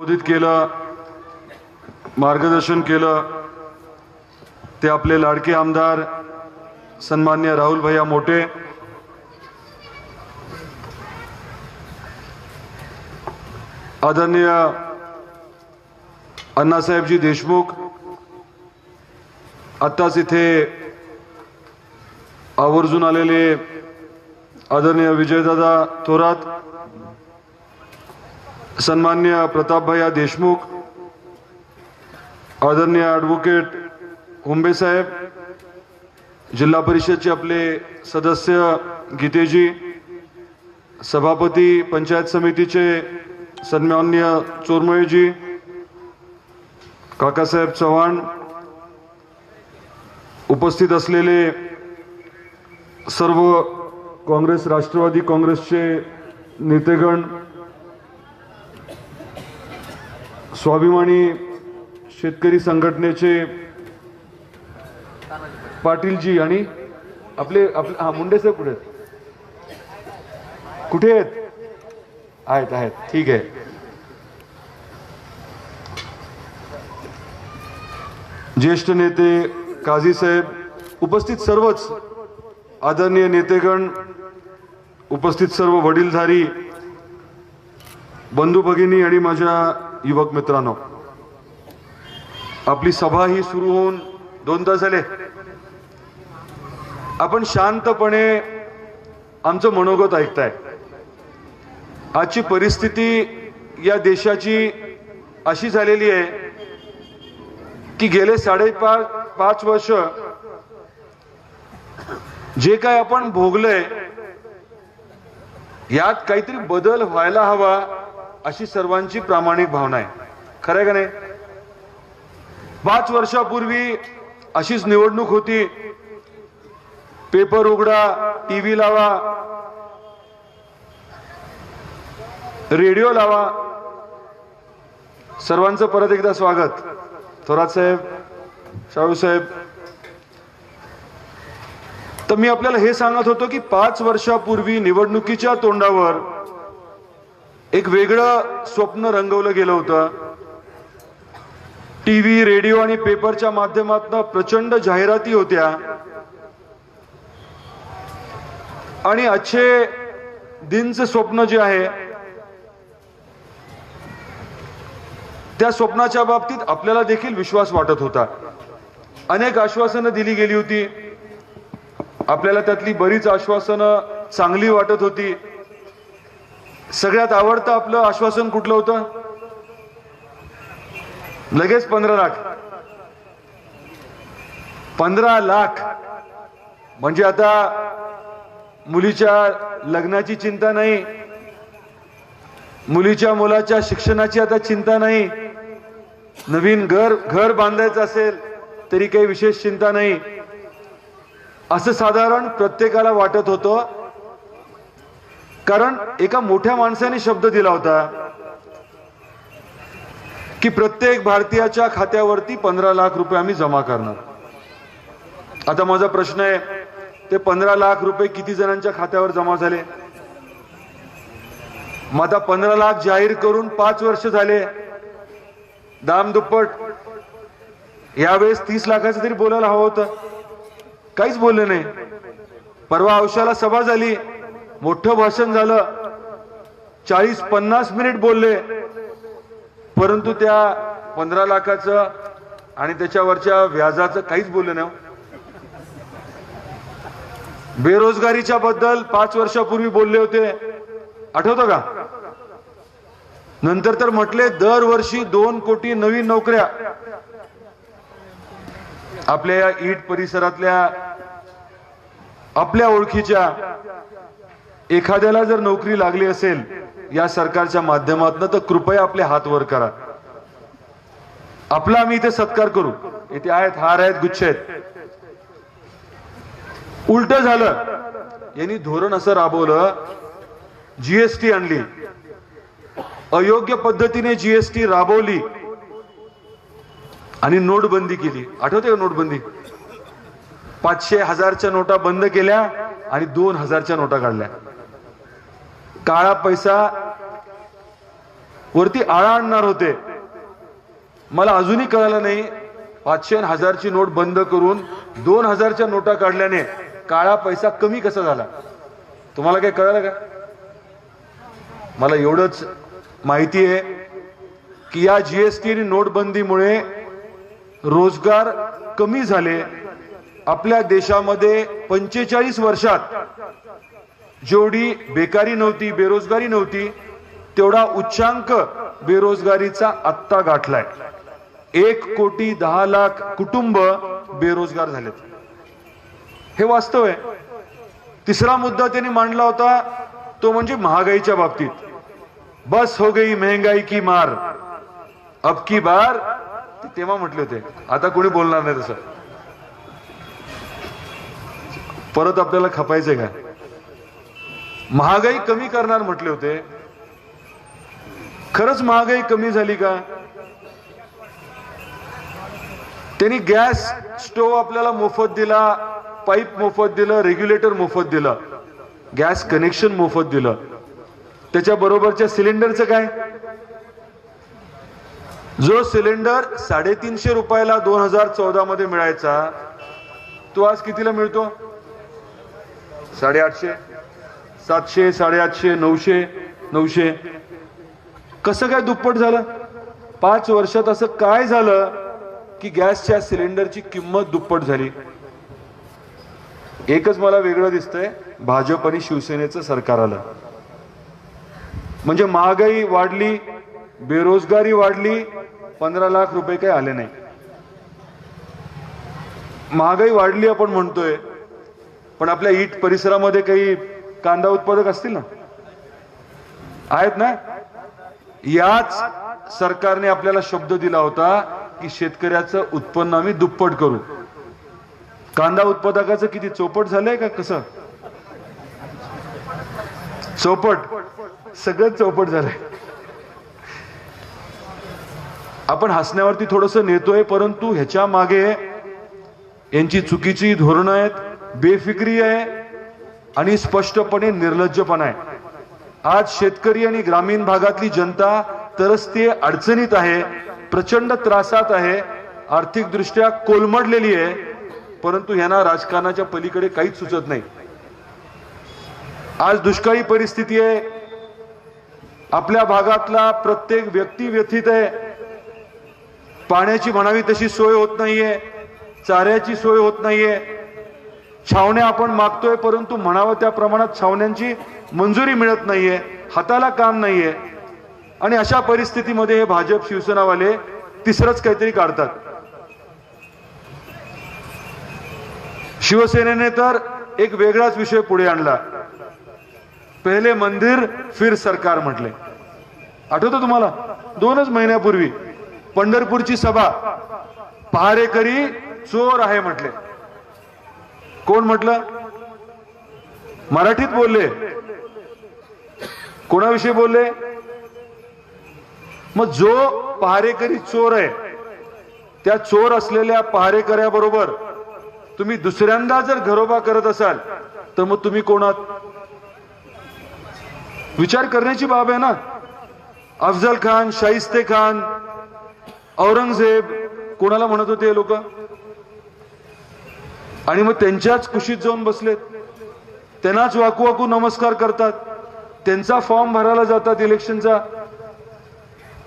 संबोधित केलं मार्गदर्शन केलं ते आपले लाडके आमदार सन्मान्य राहुल भैया मोठे. आदरणीय अण्णासाहेबजी देशमुख आत्ताच इथे आवर्जून आलेले आदरणीय विजयदादा थोरात सन्मान्य प्रतापभैया देशमुख आदरणीय ॲडव्होकेट हुंबे साहेब जिल्हा परिषदचे आपले सदस्य गीतेजी सभापती पंचायत समितीचे सन्मान्य चोरमळेजी काकासाहेब चव्हाण उपस्थित असलेले सर्व काँग्रेस राष्ट्रवादी काँग्रेसचे नेतेगण स्वाभिमानी शेतकरी संघटनेचे पाटीलजी आणि आपले आपले हा मुंडे साहेब कुठे आहेत? कुठे आहेत? आहेत आहेत. ठीक आहे. ज्येष्ठ नेते काझी साहेब उपस्थित सर्वच आदरणीय नेतेगण उपस्थित सर्व वडीलधारी बंधू भगिनी आणि माझ्या युवक मित्रांनो आपली सभा ही सुरू होऊन दोन तास झाले. आपण शांतपणे आमचं मनोगत ऐकताय. आजची परिस्थिती या देशाची अशी झालेली आहे की गेले साडेपाच पाच वर्ष जे काय आपण भोगलंय यात काहीतरी बदल व्हायला हवा अशी सर्वांची प्रामाणिक भावना आहे. खरं का नाही? पाच वर्षापूर्वी अशीच निवडणूक होती. पेपर उघडा टीव्ही लावा रेडिओ लावा. सर्वांचं परत एकदा स्वागत. थोरात साहेब शाहू साहेब. तर मी आपल्याला हे सांगत होतो की पाच वर्षापूर्वी निवडणुकीच्या तोंडावर एक वेगळं स्वप्न रंगवलं गेलं होतं. टीव्ही रेडिओ आणि पेपरच्या माध्यमातून प्रचंड जाहिराती होत्या. आणि अच्छे दिनचं स्वप्न जे आहे त्या स्वप्नाच्या बाबतीत आपल्याला देखील विश्वास वाटत होता. अनेक आश्वासनं दिली गेली होती. आपल्याला त्यातली बरीच आश्वासनं चांगली वाटत होती. सगळ्यात आवडतं आपलं आश्वासन कुठलं होतं? लगेच पंधरा लाख. पंधरा लाख. म्हणजे आता मुलीच्या लग्नाची चिंता नाही. मुलीच्या मुलाच्या शिक्षणाची आता चिंता नाही. नवीन घर घर बांधायचं असेल तरी काही विशेष चिंता नाही. असं साधारण प्रत्येकाला वाटत होतं. कारण एका मोठ्या माणसाने शब्द दिला होता की प्रत्येक भारतीयाच्या खात्यावरती पंधरा लाख रुपये आम्ही जमा करणार. आता माझा प्रश्न आहे ते पंधरा लाख रुपये किती जणांच्या खात्यावर जमा झाले? मग आता पंधरा लाख जाहीर करून पाच वर्ष झाले. दाम दुप्पट. यावेळेस तीस लाखाचं तरी बोलायला हवं होतं. काहीच बोललं नाही. परवा औषधाला सभा झाली. मोठं भाषण झालं. चाळीस पन्नास मिनिट बोलले. परंतु त्या पंधरा लाखाचं आणि त्याच्यावरच्या व्याजाचं काहीच बोललं नाही हो. बेरोजगारीच्या बद्दल पाच वर्षापूर्वी बोलले होते. आठवतं का? नंतर तर म्हटले दरवर्षी दोन कोटी नवीन नोकऱ्या. आपल्या या ईट परिसरातल्या आपल्या ओळखीच्या एखाद्याला जर नोकरी लागली असेल या सरकारच्या माध्यमातून तर कृपया आपले हात वर करा. आपला आम्ही इथे सत्कार करू. इथे आहेत हार आहेत गुच्छ आहेत. उलट झालं. यांनी धोरण असं राबवलं जीएसटी आणली. अयोग्य पद्धतीने जीएसटी राबवली. आणि नोटबंदी केली. आठवते का नोटबंदी? पाचशे हजारच्या नोटा बंद केल्या आणि दोन हजारच्या नोटा काढल्या. काळा पैसा वरती आळा आणणार होते. मला अजूनही कळालं नाही पाचशे हजारची नोट बंद करून दोन हजारच्या नोटा काढल्याने काळा पैसा कमी कसा झाला? तुम्हाला काही कळालं का? मला एवढंच माहिती आहे की या जीएसटी आणि नोटबंदीमुळे रोजगार कमी झाले. आपल्या देशामध्ये पंचेचाळीस वर्षात जेवढी बेकारी नव्हती बेरोजगारी नव्हती तेवढा उच्चांक बेरोजगारीचा आत्ता गाठलाय. एक कोटी दहा लाख कुटुंब बेरोजगार झालेत. हे वास्तव आहे. तिसरा मुद्दा त्यांनी मांडला होता तो म्हणजे महागाईच्या बाबतीत. बस हो गई महंगाई की मार. अब की बार? तेव्हा म्हटले होते. आता कोणी बोलणार नाही तसं. परत आपल्याला खपायचंय का महागाई कमी करणार म्हटले होते. खरंच महागाई कमी झाली का? त्यांनी गॅस स्टोव्ह आपल्याला मोफत दिला पाईप मोफत दिलं रेग्युलेटर मोफत दिलं गॅस कनेक्शन मोफत दिलं. त्याच्या बरोबरच्या सिलेंडरचं काय? जो सिलेंडर साडेतीनशे रुपयाला दोन हजार चौदा मध्ये मिळायचा तो आज कितीला मिळतो? साडेआठशे. सातशे साडेआठशे नऊशे नऊशे. कसं काय दुप्पट झालं? पाच वर्षात असं काय झालं की गॅसच्या सिलेंडरची किंमत दुप्पट झाली? एकच मला वेगळं दिसतंय भाजप आणि शिवसेनेचं सरकार आलं. म्हणजे महागाई वाढली बेरोजगारी वाढली पंधरा लाख रुपये काही आले नाही. महागाई वाढली आपण म्हणतोय पण आपल्या ईट परिसरामध्ये काही कांदा उत्पादक असतील ना? आहेत ना? याच सरकारने आपल्याला शब्द दिला होता की शेतकऱ्याचं उत्पन्न आम्ही दुप्पट करू. कांदा उत्पादकाचं किती? चौपट झालंय का कसं? चौपट. सगळं चौपट झालंय. आपण हसण्यावरती थोडस नेतोय परंतु ह्याच्या मागे यांची चुकीची धोरणं आहेत बेफिक्री आहे आणि स्पष्टपणे निर्लज्जपणा आहे. आज शेतकरी आणि ग्रामीण भागातली जनता तरस्ते अडचणीत आहे प्रचंड त्रासात आहे आर्थिकदृष्ट्या कोलमडलेली आहे परंतु यांना राजकारणाच्या पलीकडे काहीच सुचत नाही. आज दुष्काळी परिस्थिती आहे. आपल्या भागातला प्रत्येक व्यक्ती व्यथित आहे. पाण्याची म्हणावी तशी सोय होत नाहीये चाऱ्याची सोय होत नाहीये. छावण्या आपण मागतोय परंतु म्हणावं त्या प्रमाणात छावण्यांची मंजुरी मिळत नाहीये हाताला काम नाहीये. आणि अशा परिस्थितीमध्ये हे भाजप शिवसेनावाले तिसरंच काहीतरी काढतात. शिवसेनेने तर एक वेगळाच विषय पुढे आणला. पहिले मंदिर फिर सरकार म्हटले. आठवतं तुम्हाला? दोनच महिन्यापूर्वी पंढरपूरची सभा. पहारेकरी चोर आहे म्हटले. कोण म्हटलं? मराठीत बोलले. कोणाविषयी बोलले? मग जो पहारेकरी चोर आहे त्या चोर असलेल्या पहारेकऱ्याबरोबर तुम्ही दुसऱ्यांदा जर घरोबा करत असाल तर मग तुम्ही कोणात? विचार करण्याची बाब आहे ना. अफजल खान शाहिस्ते खान औरंगजेब कोणाला म्हणत होते लोक? आणि मग त्यांच्याच कुशीत जाऊन बसलेत. त्यांनाच वाकू वाकू नमस्कार करतात. त्यांचा फॉर्म भरायला जातात इलेक्शनचा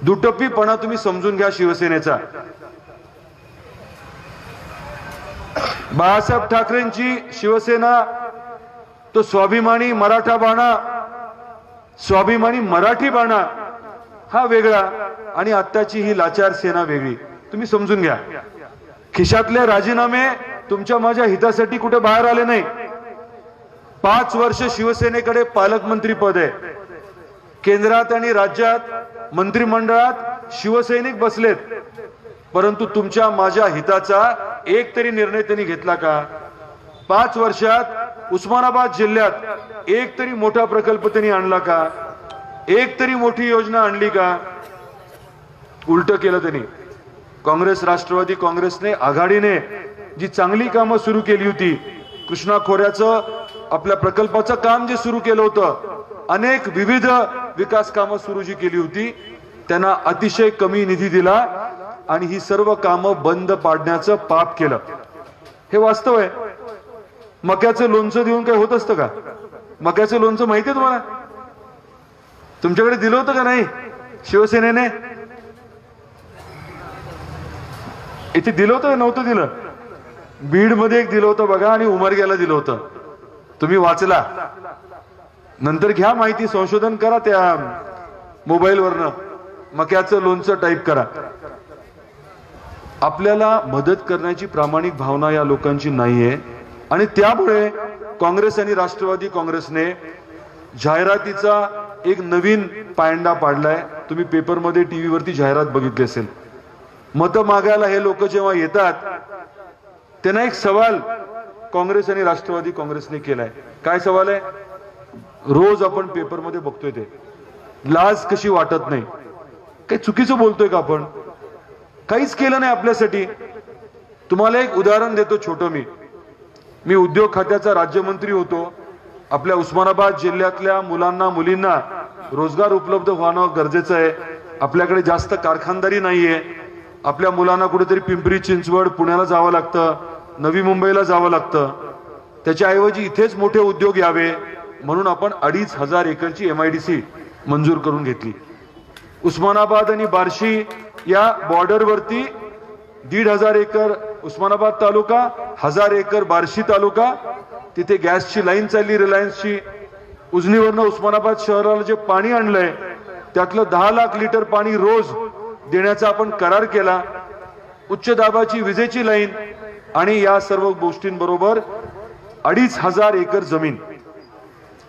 दुटप्पीपणा तुम्ही समजून घ्या शिवसेनेचा. बाळासाहेब ठाकरेंची शिवसेना तो स्वाभिमानी मराठा बाणा स्वाभिमानी मराठी बाणा हा वेगळा आणि आत्ताची ही लाचार सेना वेगळी. तुम्ही समजून घ्या. खिशातले राजीनामे तुमच्या माझ्या हितासाठी कुठे बाहेर आले नाही. पाच वर्ष शिवसेनेकडे पालकमंत्री पद आहे. केंद्रात आणि राज्यात मंत्रिमंडळात शिवसैनिक बसलेत. परंतु तुमच्या माझ्या हिताचा एक तरी निर्णय त्यांनी घेतला का? पाच वर्षात उस्मानाबाद जिल्ह्यात एक तरी मोठा प्रकल्प त्यांनी आणला का? एक तरी मोठी योजना आणली का? उलट केलं त्यांनी. काँग्रेस राष्ट्रवादी काँग्रेसने आघाडीने जी चांगली कामं सुरू केली होती. कृष्णा खोऱ्याचं आपल्या प्रकल्पाचं काम जे सुरू केलं होतं अनेक विविध विकास कामं सुरू जी केली होती त्यांना अतिशय कमी निधी दिला आणि ही सर्व कामं बंद पाडण्याचं पाप केलं. हे वास्तव आहे. मक्याचं लोणचं देऊन काय होत असतं का? मक्याचं लोणचं माहिती आहे तुम्हाला? तुमच्याकडे दिलं होतं का नाही? शिवसेनेने? इथे दिलं होतं नव्हतं दिलं? बीडमध्ये एक दिलं होतं बघा आणि उमरग्याला दिलं होतं. तुम्ही वाचला? नंतर घ्या माहिती संशोधन करा त्या मोबाईल वरनं मक्याचं लोणचं टाईप करा. आपल्याला मदत करण्याची प्रामाणिक भावना या लोकांची नाहीये. आणि त्यामुळे काँग्रेस आणि राष्ट्रवादी काँग्रेसने जाहिरातीचा एक नवीन पायंडा पाडलाय. तुम्ही पेपरमध्ये टीव्हीवरती जाहिरात बघितली असेल. मत मागायला हे लोक जेव्हा येतात त्यांना एक सवाल काँग्रेस आणि राष्ट्रवादी काँग्रेसने केलाय. काय सवाल आहे? रोज आपण पेपरमध्ये बघतोय ते. लाज कशी वाटत नाही. काही चुकीचं बोलतोय का आपण? काहीच केलं नाही आपल्यासाठी. तुम्हाला एक उदाहरण देतो छोटं मी. मी उद्योग खात्याचा राज्यमंत्री होतो. आपल्या उस्मानाबाद जिल्ह्यातल्या मुलांना मुलींना रोजगार उपलब्ध होणं गरजेचं आहे. आपल्याकडे जास्त कारखानदारी नाहीये. आपल्या मुलांना कुठेतरी पिंपरी चिंचवड पुण्याला जावं लागतं. नवी मुंबईला जावं लागतं. त्याच्याऐवजी इथेच मोठे उद्योग यावे म्हणून आपण अडीच हजार एकरची एम आय डी सी मंजूर करून घेतली. उस्मानाबाद आणि बार्शी या बॉर्डरवरती दीड हजार एकर उस्मानाबाद तालुका हजार एकर बार्शी तालुका तिथे गॅसची लाईन चालली रिलायन्सची. उजनीवरनं उस्मानाबाद शहराला जे पाणी आणलंय त्यातलं दहा लाख लिटर पाणी रोज देण्याचा आपण करार केला. उच्च दाबाची विजेची लाईन आणि या सर्व गोष्टींबरोबर अडीच हजार एकर जमीन.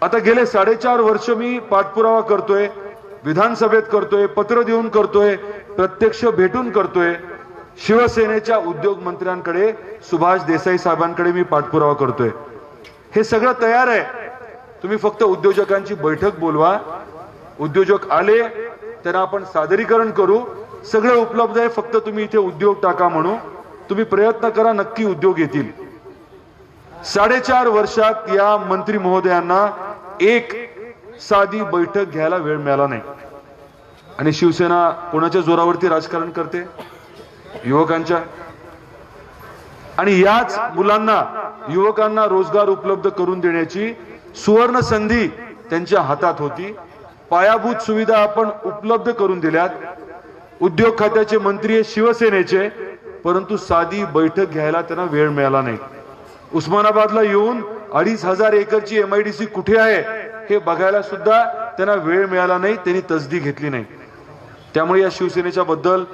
आता गेले साडेचार वर्ष मी पाठपुरावा करतोय विधानसभेत करतोय पत्र देऊन करतोय प्रत्यक्ष भेटून करतोय. शिवसेनेच्या उद्योग मंत्र्यांकडे सुभाष देसाई साहेबांकडे मी पाठपुरावा करतोय. हे सगळं तयार आहे. तुम्ही फक्त उद्योजकांची बैठक बोलवा. उद्योजक आले त्यांना आपण सादरीकरण करू. सगळं उपलब्ध आहे फक्त तुम्ही इथे उद्योग टाका म्हणू तुम्ही प्रयत्न करा नक्की उद्योग येतील. साडेचार वर्षात या मंत्री महोदयांना एक साधी बैठक घ्यायला वेळ मिळाला नाही. आणि शिवसेना कोणाच्या जोरावरती राजकारण करते? युवकांच्या. आणि याच मुलांना युवकांना रोजगार उपलब्ध करून देण्याची सुवर्ण संधी त्यांच्या हातात होती. पायाभूत सुविधा आपण उपलब्ध करून दिल्यात. उद्योग खात्याचे मंत्री हे शिवसेनेचे. परंतु साधी बैठक घ्यायला त्यांना वेळ मिळाला नाही. उस्मानाबादला येऊन अडीच हजार एकरची एम आय डी सी कुठे आहे हे बघायला सुद्धा त्यांना वेळ मिळाला नाही त्यांनी तसदी घेतली नाही. त्यामुळे या शिवसेनेच्या बद्दल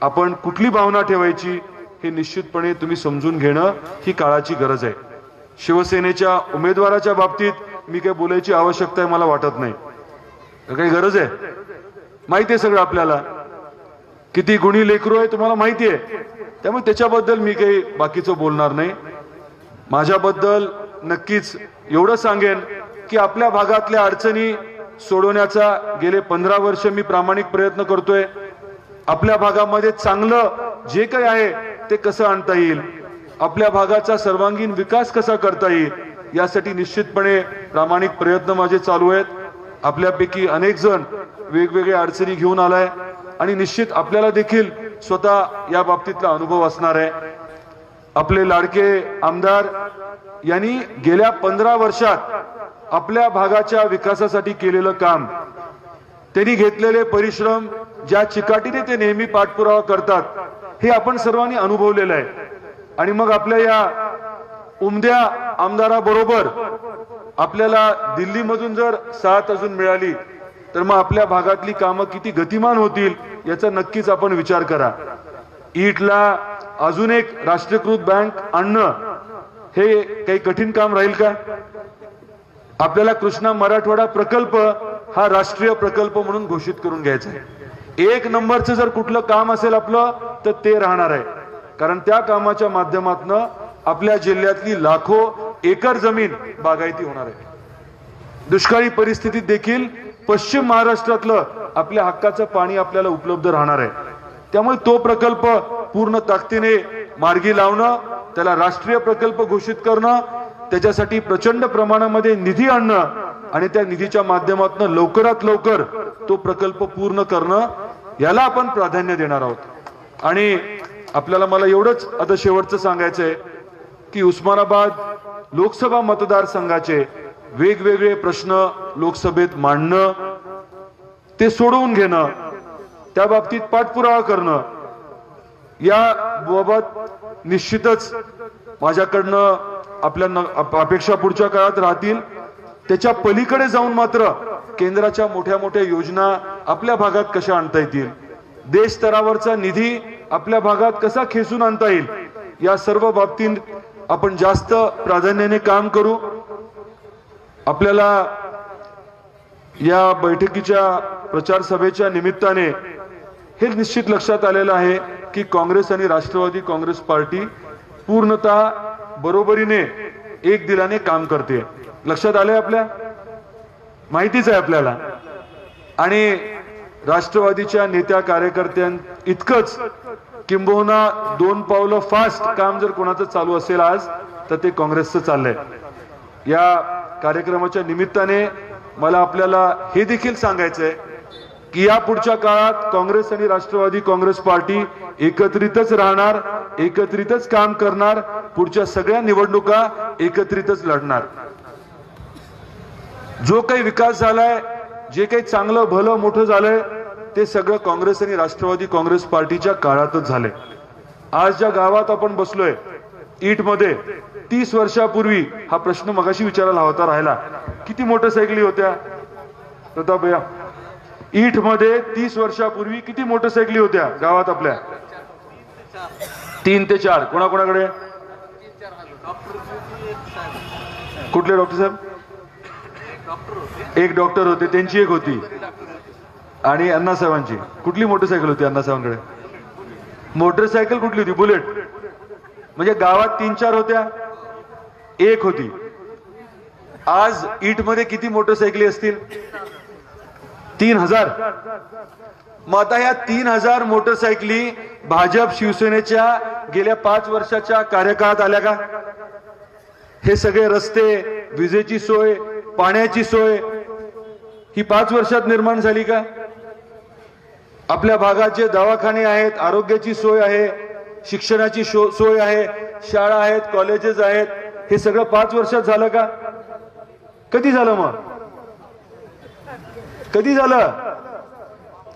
आपण कुठली भावना ठेवायची हे निश्चितपणे तुम्ही समजून घेणं ही काळाची गरज आहे. शिवसेनेच्या उमेदवाराच्या बाबतीत मी काही बोलायची आवश्यकता आहे मला वाटत नाही. काही गरज आहे? माहिती आहे सगळं आपल्याला. किती गुणी लेकरू आहे तुम्हाला माहिती आहे. त्यामुळे त्याच्याबद्दल मी काही बाकीचं बोलणार नाही. माझ्याबद्दल नक्कीच एवढं सांगेन की आपल्या भागातल्या अडचणी सोडवण्याचा गेले पंधरा वर्ष मी प्रामाणिक प्रयत्न करतोय. आपल्या भागामध्ये चांगलं जे काही आहे ते कसं आणता येईल? आपल्या भागाचा सर्वांगीण विकास कसा करता येईल? यासाठी निश्चितपणे प्रामाणिक प्रयत्न माझे चालू आहेत. आपल्यापैकी अनेक जण वेगवेगळ्या अडचणी घेऊन आलाय. आणि निश्चित आपल्याला देखील स्वतः या बाबतीतला अनुभव असणार आहे. आपले लाडके आमदार यांनी गेल्या पंधरा वर्षात आपल्या भागाच्या विकासासाठी केलेलं काम त्यांनी घेतलेले परिश्रम ज्या चिकाटीने ते नेहमी पाठपुरावा करतात हे आपण सर्वांनी अनुभवलेलं आहे. आणि मग आपल्या या उमद्या आमदाराबरोबर आपल्याला दिल्लीमधून जर साथ अजून मिळाली तर मग आपल्या भागातली कामं किती गतिमान होतील याचा नक्कीच आपण विचार करा. ईटला अजून एक राष्ट्रीयकृत बँक आणणं हे काही कठीण काम राहील का? आपल्याला कृष्णा मराठवाडा प्रकल्प हा राष्ट्रीय प्रकल्प म्हणून घोषित करून घ्यायचा आहे. एक नंबरचं जर कुठलं काम असेल आपलं तर ते राहणार आहे. कारण त्या कामाच्या माध्यमातून आपल्या जिल्ह्यातली लाखो एकर जमीन बागायती होणार आहे. दुष्काळी परिस्थितीत देखील पश्चिम महाराष्ट्रातलं आपल्या हक्काचं पाणी आपल्याला उपलब्ध राहणार आहे. त्यामुळे तो प्रकल्प पूर्ण ताकदीने मार्गी लावणं त्याला राष्ट्रीय प्रकल्प घोषित करणं त्याच्यासाठी प्रचंड प्रमाणामध्ये निधी आणणं आणि त्या निधीच्या माध्यमातून लवकरात लवकर तो प्रकल्प पूर्ण करणं याला आपण प्राधान्य देणार आहोत. आणि आपल्याला मला एवढंच आता शेवटचं सांगायचंय की उस्मानाबाद लोकसभा मतदारसंघाचे वेगवेगळे प्रश्न लोकसभेत मांडणं ते सोडवून घेणं त्या बाबतीत पाठपुरावा करणं या बाबत निश्चितच माझ्याकडनं आपल्या न- अपेक्षा पुढच्या काळात राहतील. त्याच्या पलीकडे जाऊन मात्र केंद्राच्या मोठ्या मोठ्या योजना आपल्या भागात कशा आणता येतील? देश स्तरावरचा निधी आपल्या भागात कसा खेचून आणता येईल? या सर्व बाबतीत आपण जास्त प्राधान्याने काम करू. आपल्याला या बैठकीच्या प्रचार सभेच्या निमित्ताने हे निश्चित लक्षात आलेलं आहे की काँग्रेस आणि राष्ट्रवादी काँग्रेस पार्टी पूर्णतः बरोबरीने एक दिलाने काम करते. लक्षात आलंय आपल्या? माहितीच आहे आपल्याला. आणि राष्ट्रवादीच्या नेत्या कार्यकर्त्यां इतकंच किंबहुना दोन पावलं फास्ट काम जर कोणाचं चालू असेल आज तर ते काँग्रेसचं चाललंय. या कार्यक्रमाच्या निमित्ताने मला आपल्याला हे देखील सांगायचंय की या पुढच्या काळात काँग्रेस आणि राष्ट्रवादी काँग्रेस पार्टी एकत्रितच राहणार एकत्रितच काम करणार पुढच्या सगळ्या निवडणुका एकत्रितच लढणार. जो काही विकास झालाय जे काही चांगलं भलं मोठं झालंय ते सगळं काँग्रेस आणि राष्ट्रवादी काँग्रेस पार्टीच्या काळातच झालंय. आज ज्या गावात आपण बसलोय ईटमध्ये तीस वर्षापूर्वी हा प्रश्न मगाशी विचारायला होता राहिला. किती मोटरसायकली होत्या? प्रताप भैया ईटमध्ये तीस वर्षापूर्वी किती मोटरसायकली होत्या गावात आपल्या? तीन ते चार. कोणाकोणाकडे? कुठले डॉक्टर साहेब? एक डॉक्टर होते त्यांची एक होती. आणि अण्णासाहेबांची. कुठली मोटरसायकल होती अण्णासाहेबांकडे? मोटरसायकल कुठली होती? बुलेट. म्हणजे गावात तीन चार होत्या. एक होती. आज ईटमध्ये किती मोटरसायकली असतील? तीन हजार. मग आता या तीन हजार मोटरसायकली भाजप शिवसेनेच्या गेल्या पाच वर्षाच्या कार्यकाळात आल्या का? हे सगळे रस्ते विजेची सोय पाण्याची सोय ही पाच वर्षात निर्माण झाली का? आपल्या भागात जे दवाखाने आहेत आरोग्याची सोय आहे शिक्षणाची शो- सोय आहे शाळा आहेत कॉलेजेस आहेत. हे सगळं पाच वर्षात झालं का? कधी झालं मग? कधी झालं?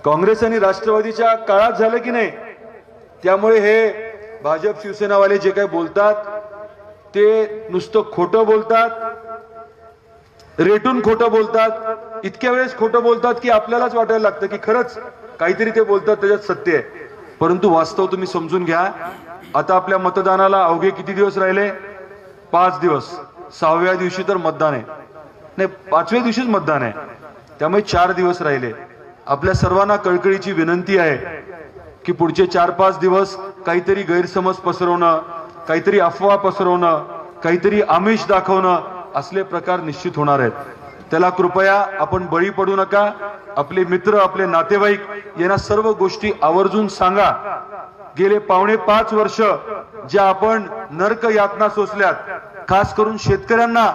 काँग्रेस आणि राष्ट्रवादीच्या काळात झालं की नाही? त्यामुळे हे भाजप शिवसेनावाले जे काही बोलतात ते नुसतं खोटं बोलतात रेटून खोटं बोलतात. इतक्या वेळेस खोटं बोलतात की आपल्यालाच वाटायला लागतं की खरंच काहीतरी ते बोलतात त्याच्यात सत्य आहे. परंतु वास्तव तुम्ही समजून घ्या. आता आपल्या मतदानाला अवघे किती दिवस राहिले? पाच दिवस. सहाव्या दिवशी तर मतदान आहे. नाही पाचव्या दिवशीच मतदान आहे. त्यामुळे चार दिवस राहिले. आपल्या सर्वांना कळकळीची विनंती आहे की पुढचे चार पाच दिवस काहीतरी गैरसमज पसरवणं काहीतरी अफवा पसरवणं काहीतरी आमिष दाखवणं असले प्रकार निश्चित होणार आहेत. त्याला कृपया आपण बळी पडू नका. आपले मित्र आपले नातेवाईक यांना सर्व गोष्टी आवर्जून सांगा. गेले पावणे पाच वर्ष ज्या आपण नरक यातना सोसल्यात खास करून शेतकऱ्यांना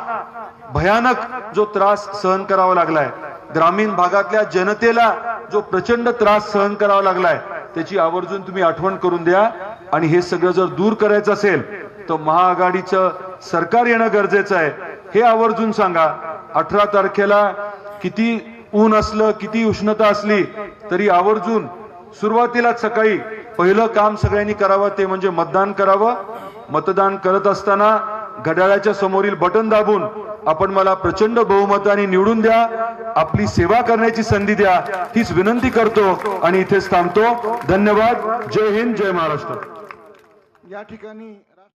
भयानक जो त्रास सहन करावा लागलाय. ग्रामीण भागातल्या जनतेला जो प्रचंड त्रास सहन करावा लागलाय त्याची आवर्जून तुम्ही आठवण करून द्या. आणि हे सगळं जर दूर करायचं असेल तर महाआघाडीचं सरकार येणं गरजेचं आहे. हे आवर्जून सांगा. अठरा तारखेला किती ऊन असलं किती उष्णता असली तरी आवर्जून सुरुवातीलाच सकाळी पहिलं काम सगळ्यांनी करावं ते म्हणजे मतदान करावं. मतदान करत असताना घड्याळाच्या समोरील बटन दाबून आपण मला प्रचंड बहुमताने निवडून द्या आपली सेवा करण्याची संधी द्या हीच विनंती करतो आणि इथेच थांबतो. धन्यवाद. जय हिंद जय महाराष्ट्र. या ठिकाणी